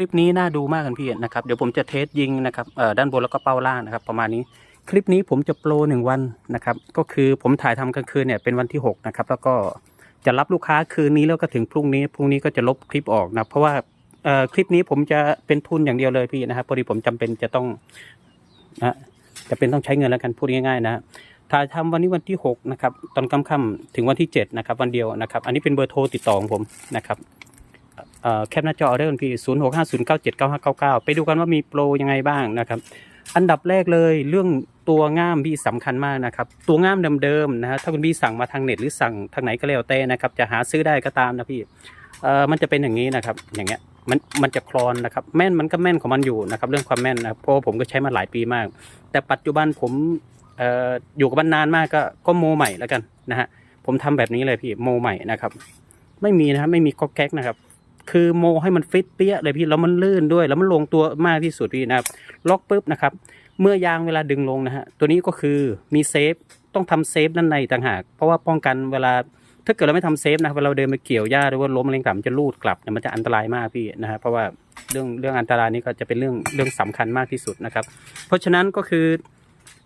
คลิปนี้น่าดูมากกันพี่นะครับ เดี๋ยวผมจะเทสยิงนะครับด้านบนแล้วก็เป้าล่างนะครับ ประมาณนี้คลิปนี้ผมจะโปรหนึ่งวันนะครับ ก็คือผมถ่ายทำกลางคืนเนี่ยเป็นวันที่หกนะครับ แล้วก็จะรับลูกค้าคืนนี้แล้วก็ถึงพรุ่งนี้พรุ่งนี้ก็จะลบคลิปออกนะเพราะว่าคลิปนี้ผมจะเป็นทุนอย่างเดียวเลยพี่นะครับพอดีผมจำเป็นจะต้องนะจะเป็นต้องใช้เงินแล้วกันพูดง่ายๆนะถ่ายทำวันนี้วันที่ 6 นะครับ ตอนค่ำๆถึงวันที่ 7 นะครับ วันเดียวนะครับ อันนี้เป็นเบอร์โทรติดต่อของผมนะครับ แคปหน้าจอเรื่องพี่ศูนย์หกห้าศูนย์เก้าเจ็ดเก้าห้าเก้าเก้าไปดูกันว่ามีโปรยังไงบ้างนะครับอันดับแรกเลยเรื่องตัวง่ามพี่สำคัญมากนะครับ ตัวง่ามเดิมๆนะฮะถ้าคุณพี่สั่งมาทางเน็ตหรือสั่งทางไหนก็แล้วแต่นะครับ จะหาซื้อได้ก็ตามนะพี่เอ่อมันจะเป็นอย่างนี้นะครับ อย่างเงี้ยมันมันจะคลอนนะครับแม่นมันก็แม่นของมันอยู่นะครับ เรื่องความแม่นนะเพราะผมก็ใช้มาหลายปีมาก แต่ปัจจุบันผมเอ่ออยู่กับมันนานมากก็ก็โมใหม่แล้วกันนะฮะผมทำแบบนี้เลยพี่โมใหม่นะครับ ไม่มีนะครับไม่มีก๊อกแก๊กนะครับ คือโมให้มันฟิตเปี้ยเลยพี่แล้วมันลื่นด้วย แล้วมันลงตัวมากที่สุดพี่นะครับ ล็อกปุ๊บนะครับ เมื่อยางเวลาดึงลงนะฮะตัวนี้ก็คือมีเซฟต้องทำเซฟด้านในต่างหาก เพราะว่าป้องกันเวลาถ้าเกิดเราไม่ทำเซฟนะเวลาเราเดินไปเกี่ยวหญ้าหรือว่าล้มอะไรต่างจะลูดกลับเนี่ยมันจะอันตรายมากพี่นะฮะเพราะว่าเรื่องเรื่องอันตรายนี้ก็จะเป็นเรื่องเรื่องสำคัญมากที่สุดนะครับ เพราะฉะนั้นก็คือ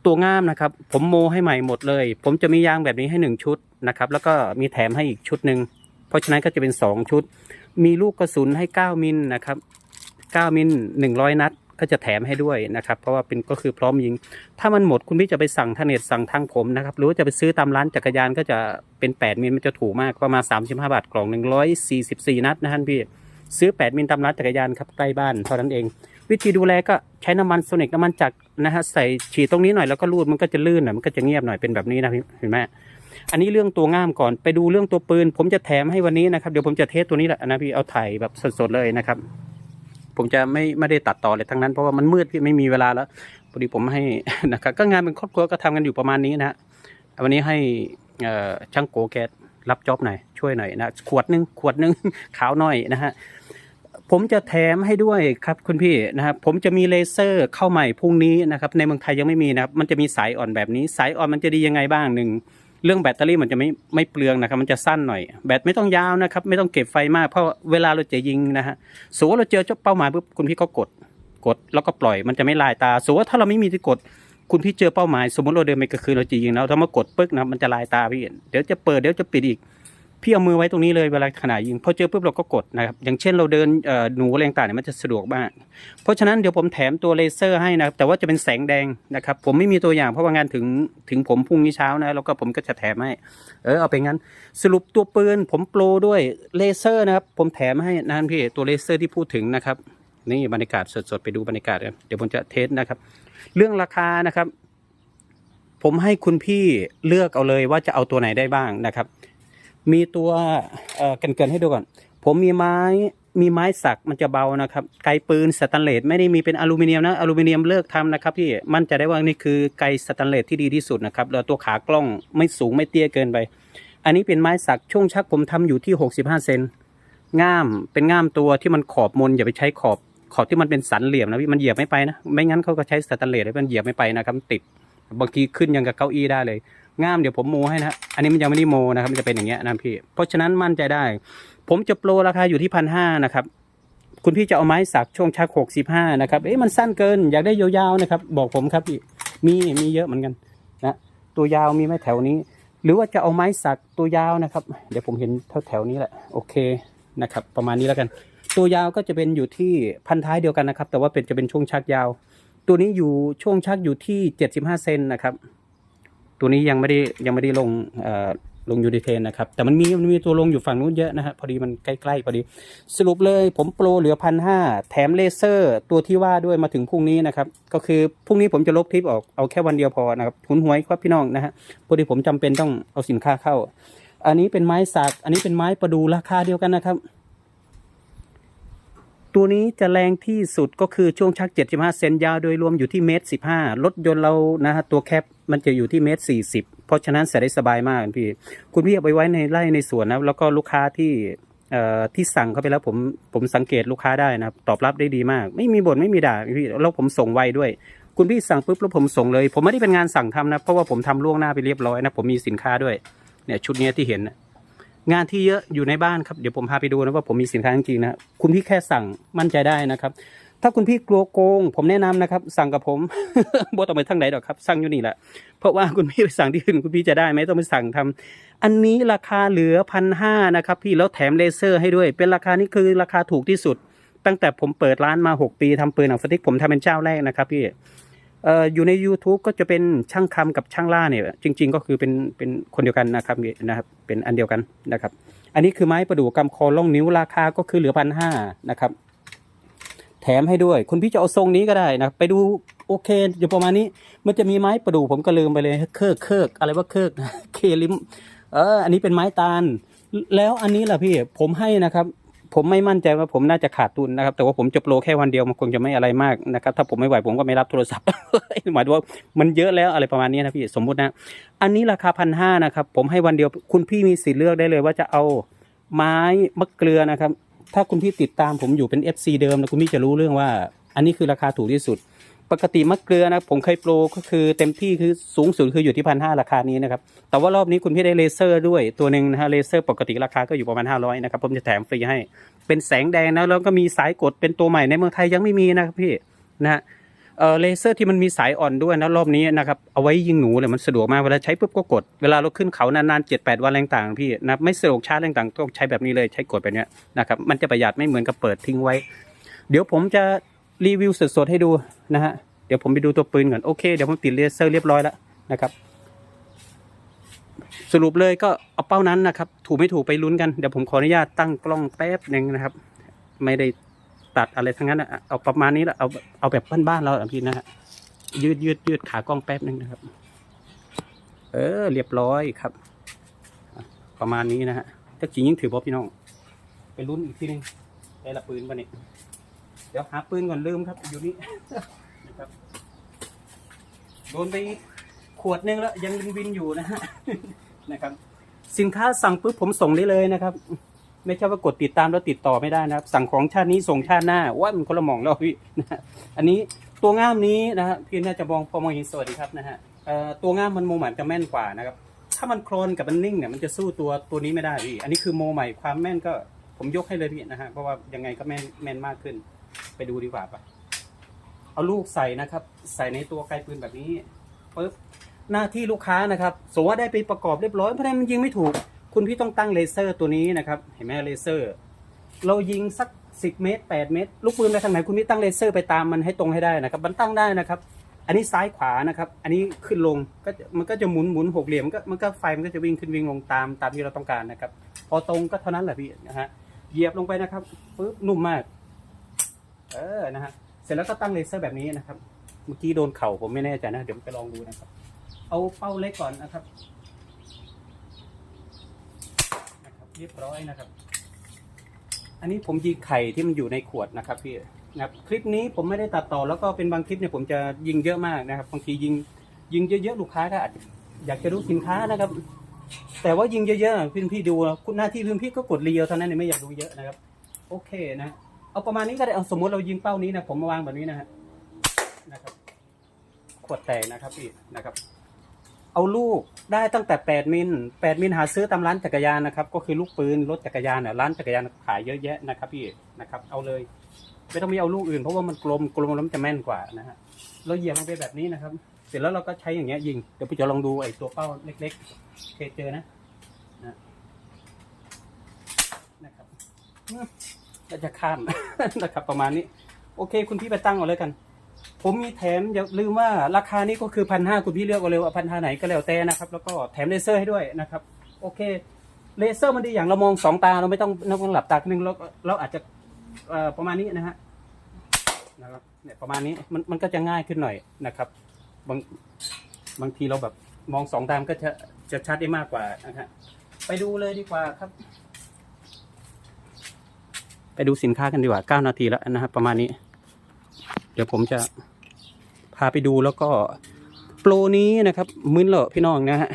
ตัวง่ามนะครับ ผมโมให้ใหม่หมดเลย ผมจะมียางแบบนี้ให้หนึ่งชุดนะครับ แล้วก็มีแถมให้อีกชุดหนึ่งเพราะฉะนั้นก็จะเป็นสองชุด มีลูกกระสุนให้เก้ามิลนะครับเก้ามิลหนึ่งร้อยนัด ก็จะแถมให้ด้วยนะครับ เพราะว่าเป็นก็คือพร้อมยิง ถ้ามันหมดคุณพี่จะไปสั่งทางเน็ตสั่งทางผมนะครับ หรือว่าจะไปซื้อตามร้านจักรยานก็จะเป็นแปดมิลมันจะถูกมากประมาณสามสิบาทกล่องหนึ่งร้อยสี่สิบสี่นัดนะท่านพี่ ซื้อแปดมิลตามร้านจักรยานครับใกล้บ้านเท่านั้นเอง วิธีดูแลก็ใช้น้ำมันโซนิกน้ำมันจักรนะฮะใส่ฉีดตรงนี้หน่อยแล้วก็รูดมันก็จะลื่นหน่อยมันก็จะเงียบหน่อยเป็นแบบนี้นะพี่เห็นไหม อันนี้เรื่องตัวง่ามก่อนไปดูเรื่องตัวปืน ผมจะแถมให้วันนี้นะครับเดี๋ยวผมจะเทสตัวนี้แหละนะพี่เอาถ่ายแบบสดๆเลยนะครับ ผมจะไม่ไม่ได้ตัดต่อเลยทั้งนั้นเพราะว่ามันมืดพี่ไม่มีเวลาแล้วพอดีผมให้นะครับก็งานเป็นครอบครัวก็ทำกันอยู่ประมาณนี้นะฮะวันนี้ให้ช่างโกแกรับจ็อบหน่อยช่วยหน่อยนะขวดหนึงขวดหนึงขาวหน่อยนะฮะผมจะแถมให้ด้วยครับคุณพี่นะครับผมจะมีเลเซอร์เข้าใหม่พรุ่งนี้นะครับในเมืองไทยยังไม่มีนะครับมันจะมีสายอ่อนแบบนี้ สายอ่อนมันจะดียังไงบ้างหนึ่ง เรื่องแบตเตอรี่มันจะไม่ไม่เปลืองนะครับ มันจะสั้นหน่อย แบตไม่ต้องยาวนะครับ ไม่ต้องเก็บไฟมาก เพราะเวลาเราจะยิงนะฮะสมมติว่าเราเจอเป้าหมายปุ๊บคุณพี่ก็กดกด แล้วก็ปล่อยมันจะไม่ลายตาสมมติว่าถ้าเราไม่มีที่กด คุณพี่เจอเป้าหมาย สมมติเราเดินไปกลางคืนเราจะยิงแล้วถ้ามากดปึ๊กนะมันจะลายตาพี่เดี๋ยวจะเปิดเดี๋ยวจะปิดอีก พี่เอามือไว้ตรงนี้เลยเวลาขณะยิงพอเจอปุ๊บเราก็กดนะครับอย่างเช่นเราเดินหนูอะไรต่างๆเนี่ยมันจะสะดวกมาก เพราะฉะนั้นเดี๋ยวผมแถมตัวเลเซอร์ให้นะครับแต่ว่าจะเป็นแสงแดงนะครับผมไม่มีตัวอย่างเพราะว่างานถึงถึงผมพรุ่งนี้เช้านะแล้วก็ผมก็จะแถมให้เออเอาไปงั้น สรุปตัวปืนผมโปรด้วยเลเซอร์นะครับผมแถมให้นะพี่ตัวเลเซอร์ที่พูดถึงนะครับนี่บรรยากาศสดๆไปดูบรรยากาศกันเดี๋ยวผมจะเทสนะครับ เรื่องราคานะครับ ผมให้คุณพี่เลือกเอาเลยว่าจะเอาตัวไหนได้บ้างนะครับ มีตัวเอ่อเกินๆให้ดูก่อน ผมมีไม้มีไม้สักมันจะเบานะครับไกปืนสแตนเลสไม่ได้มีเป็นอลูมิเนียมนะอลูมิเนียมเลิกทำนะครับพี่มั่นใจได้ว่านี่คือไกสแตนเลสที่ดีที่สุดนะครับแล้วตัวขากล้องไม่สูงไม่เตี้ยเกินไป อันนี้เป็นไม้สักช่วงชักผมทำอยู่ที่ 65 เซนง่ามเป็นง่ามตัวที่มันขอบมนอย่าไปใช้ขอบขอบที่มันเป็นสันเหลี่ยมนะพี่มันเหยียบไม่ไปนะ ไม่งั้นเขาก็ใช้สแตนเลสให้มันเหยียบไม่ไปนะครับติด บางทีขึ้นยังกับเก้าอี้ได้เลย ง่ามเดี๋ยวผมโมให้นะอันนี้มันยังไม่ได้โมนะครับมันจะเป็นอย่างเงี้ยนะพี่เพราะฉะนั้นมั่นใจได้ ผมจะโปรราคาอยู่ที่พันห้านะครับคุณพี่จะเอาไม้สักช่วงชักหกสิบห้านะครับเอ๊ะมันสั้นเกินอยากได้ยาวๆนะครับ บอกผมครับพี่มีมีเยอะเหมือนกันนะตัวยาวมีไหมแถวนี้ หรือว่าจะเอาไม้สักตัวยาวนะครับ เดี๋ยวผมเห็นแถวแถวๆนี้แหละโอเคนะครับประมาณนี้แล้วกัน ตัวยาวก็จะเป็นอยู่ที่พันท้ายเดียวกันนะครับ แต่ว่าเป็นจะเป็นช่วงชักยาว ตัวนี้อยู่ช่วงชักอยู่ที่เจ็ดสิบห้าเซนนะครับ ตัวนี้ยังไม่ได้ยังไม่ได้ลงอ่อลงยูดีเทนนะครับ แต่มันมีมันมีตัวลงอยู่ฝั่งนู้นเยอะนะฮะพอดีมันใกล้ๆพอดี สรุปเลยผมโปรเหลือพันห้าแถมเลเซอร์ตัวที่ว่าด้วยมาถึงพรุ่งนี้นะครับ ก็คือพรุ่งนี้ผมจะลบคลิปออกเอาแค่วันเดียวพอนะครับหุนหวยครับพี่น้องนะฮะพอดีผมจำเป็นต้องเอาสินค้าเข้า อันนี้เป็นไม้สักอันนี้เป็นไม้ประดูราคาเดียวกันนะครับ ตัวนี้จะแรงที่สุดก็คือช่วงชัก 75 เซนยาวโดยรวมอยู่ที่เมตร15รถยนต์เรานะฮะตัวแคปมันจะอยู่ที่เมตร40เพราะฉะนั้นใส่ได้สบายมากพี่ คุณพี่เอาไปไว้ในไร่ในสวนนะแล้วก็ลูกค้าที่ที่สั่งเข้าไปแล้วผมผมสังเกตลูกค้าได้นะครับตอบรับได้ดีมาก ไม่มีบ่นไม่มีด่าพี่แล้วผมส่งไวด้วย คุณพี่สั่งปุ๊บแล้วผมส่งเลย ผมไม่ได้เป็นงานสั่งทำนะเพราะว่าผมทำล่วงหน้าไปเรียบร้อยนะผมมีสินค้าด้วยเนี่ยชุดนี้ที่เห็นนะงานที่เยอะอยู่ในบ้านครับเดี๋ยวผมพาไปดูนะว่าผมมีสินค้าจริงๆนะคุณพี่แค่สั่งมั่นใจได้นะครับ ถ้าคุณพี่กลัวโกง ผมแนะนำนะครับ สั่งกับผมบ่ต้องไปทางไหนหรอกครับ สั่งอยู่นี่แหละเพราะว่าคุณพี่ไปสั่งที่อื่นคุณพี่จะได้ไหมต้องไปสั่งทำอันนี้ราคาเหลือพันห้านะครับ พี่แล้วแถมเลเซอร์ให้ด้วย เป็นราคานี้คือราคาถูกที่สุด ตั้งแต่ผมเปิดร้านมา 6 ปีทำปืนหนังสติ๊กผมทำเป็นเจ้าแรกนะครับพี่เอ่ออยู่ใน YouTube ก็จะเป็นช่างคำกับช่างล่าเนี่ยจริง ๆ ก็คือเป็นเป็นคนเดียวกันนะครับนะครับ เป็นอันเดียวกันนะครับ อันนี้คือไม้ประดู่กำคอล่องนิ้วราคาก็คือเหลือพันห้านะครับ แถมให้ด้วย คุณพี่จะเอาทรงนี้ก็ได้นะ ไปดูโอเคอยู่ประมาณนี้ มันจะมีไม้ประดู่ผมก็ลืมไปเลยเคิร์กเคิร์กอะไรว่าเคิร์กเคลิมเออ อันนี้เป็นไม้ตาล แล้วอันนี้ล่ะพี่ผมให้นะครับ ผมไม่มั่นใจว่าผมน่าจะขาดทุนนะครับ แต่ว่าผมจะโปรแค่วันเดียวมันคงจะไม่อะไรมากนะครับ ถ้าผมไม่ไหวผมก็ไม่รับโทรศัพท์หมายถึงว่ามันเยอะแล้วอะไรประมาณนี้นะพี่สมมุตินะ อันนี้ราคาพันห้านะครับ ผมให้วันเดียวคุณพี่มีสิทธิ์เลือกได้เลยว่าจะเอาไม้มะเกลือนะครับ ถ้าคุณพี่ติดตามผมอยู่เป็น FC เดิมนะคุณพี่จะรู้เรื่องว่า อันนี้คือราคาถูกที่สุด ปกติมะเกลือนะผมเคยโปรก็คือเต็มที่คือสูงสุดคืออยู่ที่พันห้าราคานี้นะครับ แต่ว่ารอบนี้คุณพี่ได้เลเซอร์ด้วยตัวหนึ่งนะฮะเลเซอร์ปกติราคาก็อยู่ประมาณ 500นะครับผมจะแถมฟรีให้ เป็นแสงแดงนะแล้วก็มีสายกดเป็นตัวใหม่ในเมืองไทยยังไม่มีนะครับพี่นะฮะ เออเลเซอร์ที่มันมีสายอ่อนด้วยนะรอบนี้นะครับเอาไว้ยิงหนูเลยมันสะดวกมากเวลาใช้ปุ๊บก็กดเวลาเราขึ้นเขานานๆเจ็ดแปดวันแรงต่างพี่นะไม่สะดวกชาร์จแรงต่างต้องใช้แบบนี้เลยใช้กดแบบเนี้ยนะครับมันจะประหยัดไม่เหมือนกับเปิดทิ้งไว้ เดี๋ยวผมจะรีวิวสดๆให้ดูนะฮะเดี๋ยวผมไปดูตัวปืนก่อนโอเคเดี๋ยวผมติดเลเซอร์เรียบร้อยแล้วนะครับสรุปเลยก็เอาเป้านั้นนะครับ ถูกไม่ถูกไปลุ้นกัน เดี๋ยวผมขออนุญาตตั้งกล้องแป๊บหนึ่งนะครับ ไม่ได้ ตัดอะไรทั้งนั้นนะเอาประมาณนี้แหละเอาเอาแบบบ้านๆเราอะพี่นะฮะยืดยืดยืดขากล้องแป๊บนึงนะครับ เออ เรียบร้อยครับ ประมาณนี้นะฮะถ้าจริงยิ่งถือบ่พี่น้อง ไปลุ้นอีกทีหนึงได้ละปืนปะเนี่ยเดี๋ยวหาปืนก่อนลืมครับ อยู่นี่นะครับโดนไปขวดนึงแล้วยังวินวินอยู่นะฮะนะครับ สินค้าสั่งปุ๊บผมส่งได้เลยนะครับ ไม่ใช่ว่ากดติดตามแล้วติดต่อไม่ได้นะครับ สั่งของชาตินี้ส่งชาติหน้าว่ามันคนละหมองแล้วพี่นะอันนี้ตัวง่ามนี้นะฮะพี่น่าจะมองพอมองเห็นสวัสดีครับนะฮะตัวง่ามมันโมหมันจะแม่นกว่านะครับ ถ้ามันโครนกับมันนิ่งเนี่ยมันจะสู้ตัวตัวนี้ไม่ได้พี่อันนี้คือโมใหม่ความแม่นก็ผมยกให้เลยพี่นะฮะเพราะว่ายังไงก็แม่นแม่นมากขึ้น ไปดูดีกว่าปะเอาลูกใส่นะครับ ใส่ในตัวไกลปืนแบบนี้ปึ๊บหน้าที่ลูกค้านะครับสมมติว่าได้ไปประกอบเรียบร้อยเพราะฉะนั้นมันยิงไม่ถูก คุณพี่ต้องตั้งเลเซอร์ตัวนี้นะครับ เห็นไหมเลเซอร์ เรายิงสักสิบเมตรแปดเมตร ลูกปืนไปทางไหนคุณพี่ตั้งเลเซอร์ไปตามมันให้ตรงให้ได้นะครับ มันตั้งได้นะครับ อันนี้ซ้ายขวานะครับ อันนี้ขึ้นลงก็มันก็จะหมุนหมุนหกเหลี่ยมมันก็มันก็ไฟมันก็จะวิ่งขึ้นวิ่งลงตามตามที่เราต้องการนะครับ พอตรงก็เท่านั้นแหละพี่นะฮะเหยียบลงไปนะครับปึ๊บนุ่มมาก เออนะฮะเสร็จแล้วก็ตั้งเลเซอร์แบบนี้นะครับ เมื่อกี้โดนเข่าผมไม่แน่ใจนะ เดี๋ยวไปลองดูนะครับ เอาเป้าเล็กก่อนนะครับ เรียบร้อยนะครับ อันนี้ผมยิงไข่ที่มันอยู่ในขวดนะครับพี่นะครับคลิปนี้ผมไม่ได้ตัดต่อแล้วก็เป็นบางคลิปเนี่ยผมจะยิงเยอะมากนะครับบางทียิงยิงเยอะๆลูกค้าก็อาจอยากจะรู้สินค้านะครับ แต่ว่ายิงเยอะๆพี่พี่ดูคุณหน้าที่พี่พี่ก็กดเรียวเท่านั้นเองไม่อยากดูเยอะนะครับ โอเคนะเอาประมาณนี้ก็ได้เอาสมมติเรายิงเป้านี้นะผมมาวางแบบนี้นะฮะนะครับ ขวดแตกนะครับพี่นะครับ เอาลูกได้ตั้งแต่ 8 มิล 8 มิลหาซื้อตามร้านจักรยานนะครับ ก็คือลูกปืนรถจักรยานเนี่ยร้านจักรยานขายเยอะแยะนะครับพี่นะครับ เอาเลย ไม่ต้องมีเอาลูกอื่นเพราะว่ามันกลมกลมแล้วมันจะแม่นกว่านะฮะเราเหยียบลงไปแบบนี้นะครับ เสร็จแล้วเราก็ใช้อย่างเงี้ยยิงเดี๋ยวพี่จะลองดูไอ้ตัวเป้าเล็กๆโอเคเจอนะนะนะครับอืมก็จะข้ามนะครับประมาณนี้ โอเค คุณพี่ไปตั้งเอาเลยกัน ผมมีแถมอย่าลืมว่าราคานี้ก็คือพันห้าคุณพี่เลือกเอาเลยว่าพันห้าไหนก็แล้วแต่นะครับ แล้วก็แถมเลเซอร์ให้ด้วยนะครับ โอเค เลเซอร์มันดีอย่างเรามองสองตาเราไม่ต้องไม่ต้องหลับตาหนึ่งเราเราอาจจะประมาณนี้นะฮะนะครับเนี่ยประมาณนี้มันมันก็จะง่ายขึ้นหน่อยนะครับ บางบางทีเราแบบมองสองตามก็จะจะชัดได้มากกว่านะฮะไปดูเลยดีกว่าครับ ไปดูสินค้ากันดีกว่าเก้านาทีแล้วนะครับประมาณนี้ เดี๋ยวผมจะาไปดูแล้วก็โปรนี้นะครับมื้นเหรอพี่น้องนะฮะ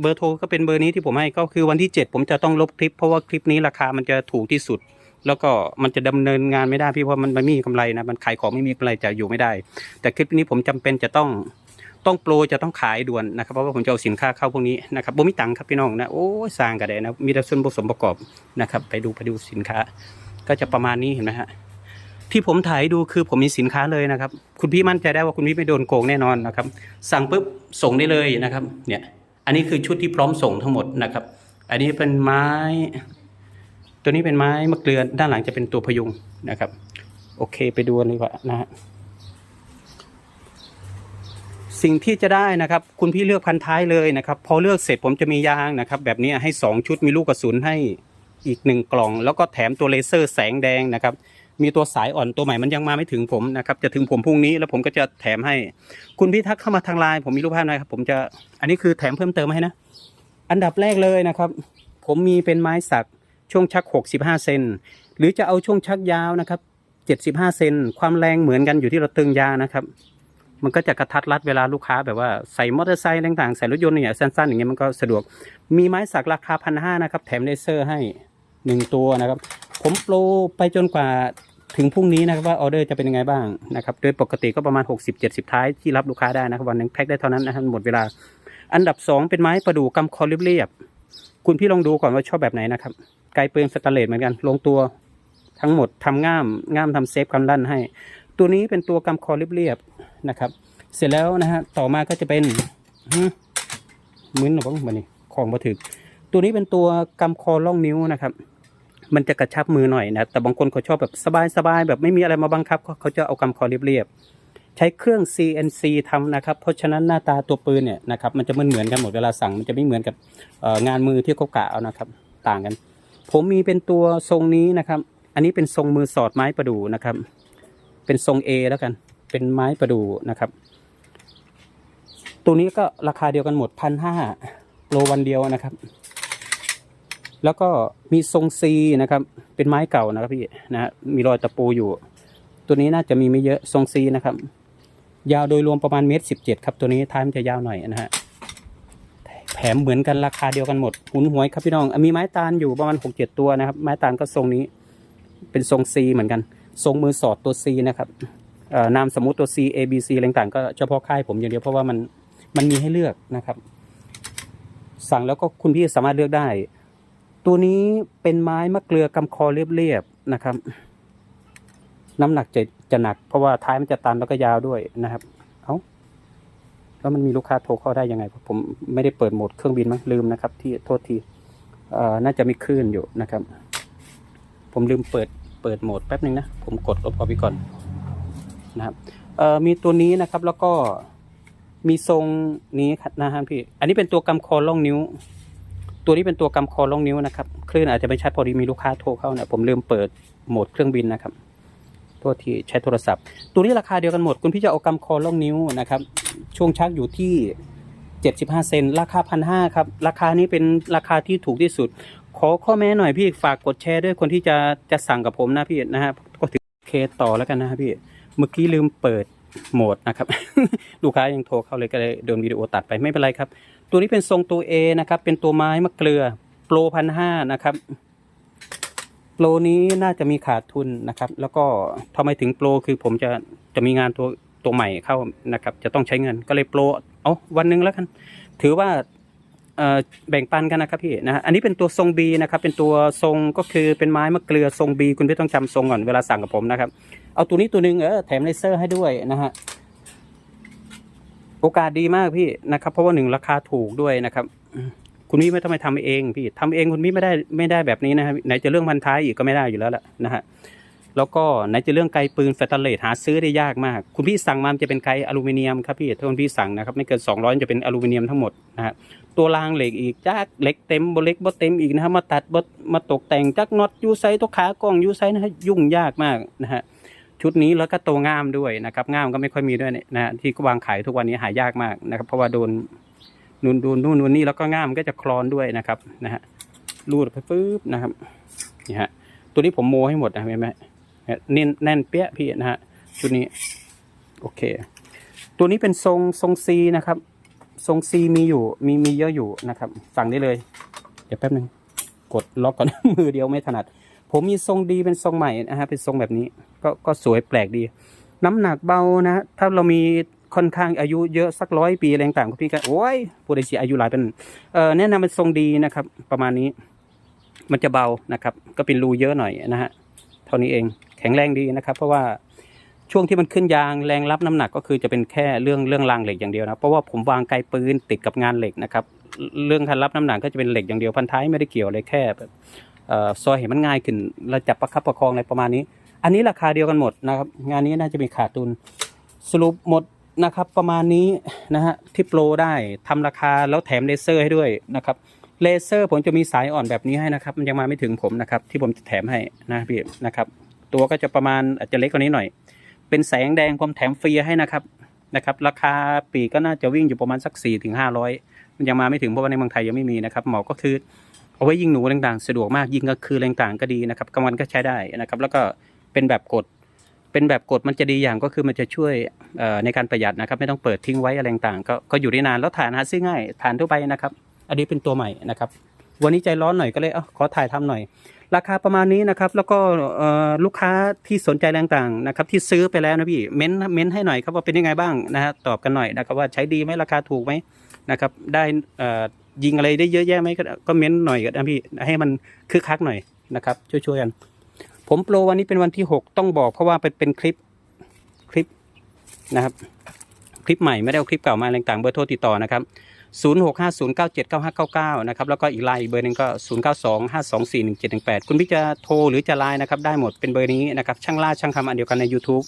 เบอร์โทรก็เป็นเบอร์นี้ที่ผมให้ก็คือวันที่ 7 ผมจะต้องลบคลิป เพราะว่าคลิปนี้ราคามันจะถูกที่สุด แล้วก็มันจะดำเนินงานไม่ได้พี่เพราะมันไม่มีกำไรนะมันขายของไม่มีกำไรจะอยู่ไม่ได้ แต่คลิปนี้ผมจำเป็นจะต้องต้องโปรจะต้องขายด่วนนะครับเพราะว่าผมจะเอาสินค้าเข้าพวกนี้นะครับบ่มีตังค์ครับพี่น้องนะโอ้สร้างกันได้นะมีแต่ส่วนผสมประกอบนะครับ ไปดูไปดูสินค้า ก็จะประมาณนี้เห็นไหมฮะ ที่ผมถ่ายดูคือผมมีสินค้าเลยนะครับ คุณพี่มั่นใจได้ว่าคุณพี่ไม่โดนโกงแน่นอนนะครับ สั่งปุ๊บส่งได้เลยนะครับ เนี่ย อันนี้คือชุดที่พร้อมส่งทั้งหมดนะครับ อันนี้เป็นไม้ ตัวนี้เป็นไม้มะเกลือด้านหลังจะเป็นตัวพยุงนะครับ โอเคไปดูกันดีกว่านะฮะสิ่งที่จะได้นะครับ คุณพี่เลือกพันท้ายเลยนะครับ พอเลือกเสร็จผมจะมียางนะครับ แบบนี้ให้สองชุดมีลูกกระสุนให้อีกหนึ่งกล่อง แล้วก็แถมตัวเลเซอร์แสงแดงนะครับ มีตัวสายอ่อนตัวใหม่มันยังมาไม่ถึงผมนะครับจะถึงผมพรุ่งนี้แล้วผมก็จะแถมให้ คุณพี่ทักเข้ามาทางไลน์ผมมีรูปภาพนะครับผมจะอันนี้คือแถมเพิ่มเติมให้นะ อันดับแรกเลยนะครับ ผมมีเป็นไม้สักช่วงชัก 65 เซนหรือจะเอาช่วงชักยาวนะครับ 75 เซนความแรงเหมือนกันอยู่ที่เราตึงยางนะครับมันก็จะกระทัดรัดเวลาลูกค้าแบบว่าใส่มอเตอร์ไซค์ต่างๆใส่รถยนต์เนี่ยสั้นๆอย่างเงี้ยมันก็สะดวก มีไม้สักราคาพันห้านะครับ แถมเลเซอร์ให้หนึ่งตัวนะครับ ผมโปรไปจนกว่าถึงพรุ่งนี้นะครับว่าออเดอร์จะเป็นยังไงบ้างนะครับโดยปกติก็ประมาณ 60-70 ท้ายที่รับลูกค้าได้นะครับวันหนึงแพ็คได้เท่านั้นนะครับหมดเวลา อันดับสองเป็นไม้ประดู่กำคอเรียบๆคุณพี่ลองดูก่อนว่าชอบแบบไหนนะครับไกลปืนสแตนเลสเหมือนกัน ลงตัวทั้งหมดทำง่ามง่ามทำเซฟกันลั่นให้ ตัวนี้เป็นตัวกำคอเรียบๆนะครับ เสร็จแล้วนะฮะต่อมาก็จะเป็นมึนหรือเปล่าบันนี้ของมาถึกตัวนี้เป็นตัวกำคอล่องนิ้วนะครับ มันจะกระชับมือหน่อยนะแต่บางคนเขาชอบแบบสบายๆแบบไม่มีอะไรมาบังคับเขาเขาจะเอากำคอเรียบๆใช้เครื่อง CNC ทำนะครับ เพราะฉะนั้นหน้าตาตัวปืนเนี่ยนะครับมันจะเหมือนเหมือนกันหมดเวลาสั่ง มันจะไม่เหมือนกับงานมือที่เขากะเอานะครับ ต่างกัน ผมมีเป็นตัวทรงนี้นะครับ อันนี้เป็นทรงมือสอดไม้ประดู่นะครับ เป็นทรง A แล้วกัน เป็นไม้ประดู่นะครับ ตัวนี้ก็ราคาเดียวกันหมดพันห้าโลวันเดียวนะครับ แล้วก็มีทรง C นะครับ เป็นไม้เก่านะครับพี่นะฮะมีรอยตะปูอยู่ ตัวนี้น่าจะมีไม่เยอะทรง C นะครับ ยาวโดยรวมประมาณเมตรสิบเจ็ดครับ ตัวนี้ท้ายมันจะยาวหน่อยนะฮะแถมเหมือนกันราคาเดียวกันหมดหุนหวยครับพี่น้องมีไม้ตาลอยู่ประมาณหกเจ็ดตัวนะครับ ไม้ตาลก็ทรงนี้ เป็นทรง C เหมือนกัน ทรงมือสอดตัว C นะครับนามสมมุติตัว C A B C อะไรต่างๆก็เฉพาะค่ายผมอย่างเดียวเพราะว่ามันมันมีให้เลือกนะครับ สั่งแล้วก็คุณพี่สามารถเลือกได้ ตัวนี้เป็นไม้มะเกลือกำคอเรียบๆนะครับ น้ำหนักจะจะหนัก เพราะว่าท้ายมันจะตันแล้วก็ยาวด้วยนะครับ เอา้าแล้วมันมีลูกค้าโทรเข้าได้ยังไง ผมไม่ได้เปิดโหมดเครื่องบินมั้งลืมนะครับ ที่โทษทีเอ่อน่าจะมีคลื่นอยู่นะครับ ผมลืมเปิดเปิดโหมดแป๊บนึงนะ ผมกดลบออกไปก่อนนะครับเอ่อมีตัวนี้นะครับแล้วก็มีทรงนี้ครับนะฮะพี่ อันนี้เป็นตัวกำคอล่องนิ้ว ตัวนี้เป็นตัวกำคอล่องนิ้วนะครับ คลื่นอาจจะไม่ชัดพอดีมีลูกค้าโทรเข้าเนี่ยผมลืมเปิดโหมดเครื่องบินนะครับโทษทีใช้โทรศัพท์ ตัวนี้ราคาเดียวกันหมด คุณพี่จะเอากำคอล่องนิ้วนะครับ ช่วงชักอยู่ที่ 75 เซนราคาพันห้าครับ ราคานี้เป็นราคาที่ถูกที่สุด ขอข้อแม้หน่อยพี่ฝากกดแชร์ด้วยคนที่จะจะสั่งกับผมนะพี่นะฮะก็ถือเคสต่อแล้วกันนะฮะพี่เมื่อกี้ลืมเปิดโหมดนะครับ ลูกค้ายังโทรเข้าเลยก็เลยโดนวิดีโอตัดไปไม่เป็นไรครับ ตัวนี้เป็นทรงตัว A นะครับ เป็นตัวไม้มะเกลือโปรพันห้านะครับโปรนี้น่าจะมีขาดทุนนะครับ แล้วก็ทำไมถึงโปรคือผมจะจะมีงานตัวตัวใหม่เข้านะครับ จะต้องใช้เงินก็เลยโปรเอาวันหนึงแล้วกัน ถือว่าแบ่งปันกันนะครับพี่นะฮะอันนี้เป็นตัวทรง B นะครับ เป็นตัวทรงก็คือเป็นไม้มะเกลือทรง B คุณไม่ต้องจำทรงก่อนเวลาสั่งกับผมนะครับ เอาตัวนี้ตัวหนึ่งเออแถมเลเซอร์ให้ด้วยนะฮะ โอกาสดีมากพี่นะครับ เพราะว่าหนึ่งราคาถูกด้วยนะครับคุณพี่ไม่ต้องไปทำเองพี่ทำเองคุณพี่ไม่ได้ไม่ได้แบบนี้นะครับไหนจะเรื่องพันท้ายอีกก็ไม่ได้อยู่แล้วแหละนะฮะแล้วก็ไหนจะเรื่องไกลปืนสแตนเลสหาซื้อได้ยากมาก คุณพี่สั่งมามันจะเป็นไกลอลูมิเนียมครับพี่ถ้าคุณพี่สั่งนะครับไม่เกิน200จะเป็นอลูมิเนียมทั้งหมดนะฮะตัวรางเหล็กอีกจักเหล็กเต็มบเล็กบ่เต็มอีกนะฮะมาตัดบมาตกแต่งจักน็อตยูไซตัวขากล้องยูไซนะฮะยุ่งยากมากนะฮะ ชุดนี้แล้วก็ตัวง่ามด้วยนะครับง่ามก็ไม่ค่อยมีด้วยเนี่ยนะฮะที่วางขายทุกวันนี้หายากมากนะครับ เพราะว่าโดนนูนดูนู่นนู่นนี่แล้วก็ง่ามก็จะคลอนด้วยนะครับนะฮะรูดไปปึ๊บนะครับนี่ฮะตัวนี้ผมโมให้หมดนะเห็นไหมเน้นแน่นเปี้ยพี่นะฮะชุดนี้โอเค ตัวนี้เป็นทรงทรงซีนะครับ ทรงซีมีอยู่มีมีเยอะอยู่นะครับ สั่งได้เลย เดี๋ยวแป๊บนึงกดล็อกก่อนมือเดียวไม่ถนัด ผมมีทรงดีเป็นทรงใหม่นะฮะเป็นทรงแบบนี้ ก็ก็สวยแปลกดี น้ำหนักเบานะถ้าเรามีค่อนข้างอายุเยอะสักร้อยปีอะไรต่างๆคุณพี่ก็โอ้ยผู้ใดเสียอายุหลายเป็นเออแนะนำเป็นทรงดีนะครับ ประมาณนี้ มันจะเบานะครับ ก็เป็นรูเยอะหน่อยนะฮะเท่านี้เองแข็งแรงดีนะครับ เพราะว่าช่วงที่มันขึ้นยางแรงรับน้ำหนักก็คือจะเป็นแค่เรื่องเรื่องรางเหล็กอย่างเดียวนะเพราะว่าผมวางไกลปืนติดกับงานเหล็กนะครับ เรื่องการรับน้ำหนักก็จะเป็นเหล็กอย่างเดียวพันท้ายไม่ได้เกี่ยวเลยแค่แบบ ซอยเห็นมันง่ายขึ้นเราจับประคับประคองอะไรประมาณนี้ อันนี้ราคาเดียวกันหมดนะครับ งานนี้น่าจะมีขาดทุนสรุปหมดนะครับประมาณนี้นะฮะที่โปรได้ทำราคาแล้วแถมเลเซอร์ให้ด้วยนะครับเลเซอร์ผมจะมีสายอ่อนแบบนี้ให้นะครับ มันยังมาไม่ถึงผมนะครับ ที่ผมจะแถมให้นะพี่นะครับ ตัวก็จะประมาณอาจจะเล็กกว่านี้หน่อย เป็นแสงแดงผมแถมฟรีให้นะครับนะครับ ราคาปีก็น่าจะวิ่งอยู่ประมาณสัก4ี่ถึงห้าร้อยมันยังมาไม่ถึงเพราะว่าในเมืองไทยยังไม่มีนะครับหมาะก็คือ เอาไว้ยิงหนูต่างๆ สะดวกมากยิงก็คือต่างๆก็ดีนะครับกลางวันก็ใช้ได้นะครับ แล้วก็เป็นแบบกดเป็นแบบกดมันจะดีอย่างก็คือมันจะช่วยในการประหยัดนะครับ ไม่ต้องเปิดทิ้งไว้อะไรต่างๆก็ก็อยู่ได้นานแล้วฐานหาซื้อง่ายฐานทั่วไปนะครับ อันนี้เป็นตัวใหม่นะครับ วันนี้ใจร้อนหน่อยก็เลยเอ้าขอถ่ายทำหน่อย ราคาประมาณนี้นะครับ แล้วก็ลูกค้าที่สนใจแรงต่างนะครับ ที่ซื้อไปแล้วนะพี่เม้นเม้นให้หน่อยครับว่าเป็นยังไงบ้างนะฮะตอบกันหน่อยนะครับว่าใช้ดีไหมราคาถูกไหมนะครับ ได้อ่อ ยิงอะไรได้เยอะแยะไหมก็เม้นหน่อยก็นะพี่ให้มันคึกคักหน่อยนะครับช่วยๆกัน ผมโปรวันนี้เป็นวันที่หกต้องบอกเพราะว่าเป็นเป็นคลิปคลิปนะครับ คลิปใหม่ไม่ได้เอาคลิปเก่ามาต่างๆเบอร์โทรติดต่อนะครับ0650979599 นะครับ แล้วก็อีกไลน์อีกเบอร์หนึ่งก็ 0925241718 คุณพี่จะโทรหรือจะไลน์นะครับ ได้หมดเป็นเบอร์นี้นะครับ ช่างล่าช่างทำอันเดียวกันใน YouTube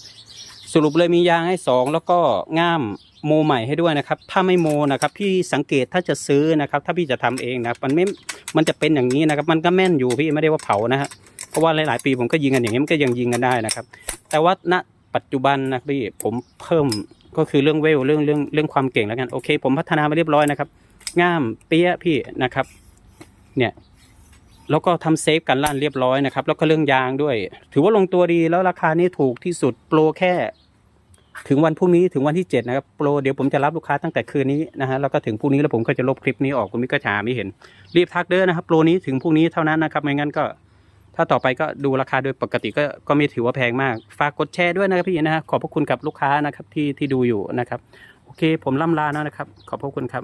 สรุปเลยมียางให้ 2 แล้วก็ง่าม โมใหม่ให้ด้วยนะครับ ถ้าไม่โมนะครับพี่สังเกตถ้าจะซื้อนะครับ ถ้าพี่จะทำเองนะมันไม่มันจะเป็นอย่างนี้นะครับ มันก็แม่นอยู่พี่ไม่ได้ว่าเผานะฮะเพราะว่าหลายๆ ปีผมก็ยิงกันอย่างนี้มันก็ยังยิงกันได้นะครับ แต่ว่าณปัจจุบันนะพี่ผมเพิ่มก็คือเรื่องเวลเรื่องเรื่องเรื่องความเก่งแล้วกันโอเค ผมพัฒนามาเรียบร้อยนะครับง่ามเปี้ยพี่นะครับ เนี่ยแล้วก็ทำเซฟกันลั่นเรียบร้อยนะครับ แล้วก็เรื่องยางด้วย ถือว่าลงตัวดีแล้วราคานี้ถูกที่สุดโปรแค่ ถึงวันพรุ่งนี้ถึงวันที่เจ็ดนะครับโปรเดี๋ยวผมจะรับลูกค้าตั้งแต่คืนนี้นะฮะแล้วก็ถึงพรุ่งนี้แล้วผมก็จะลบคลิปนี้ออกคุณมิก็จะหาไม่เห็น รีบทักเด้อนะครับโปรนี้ถึงพรุ่งนี้เท่านั้นนะครับไม่งั้นก็ ถ้าต่อไปก็ดูราคาโดยปกติก็ก็ไม่ถือว่าแพงมาก ฝากกดแชร์ด้วยนะครับพี่นะฮะขอบพระคุณกับลูกค้านะครับที่ที่ดูอยู่นะครับโอเค ผมล่ำลาแล้วนะครับ ขอบพระคุณครับ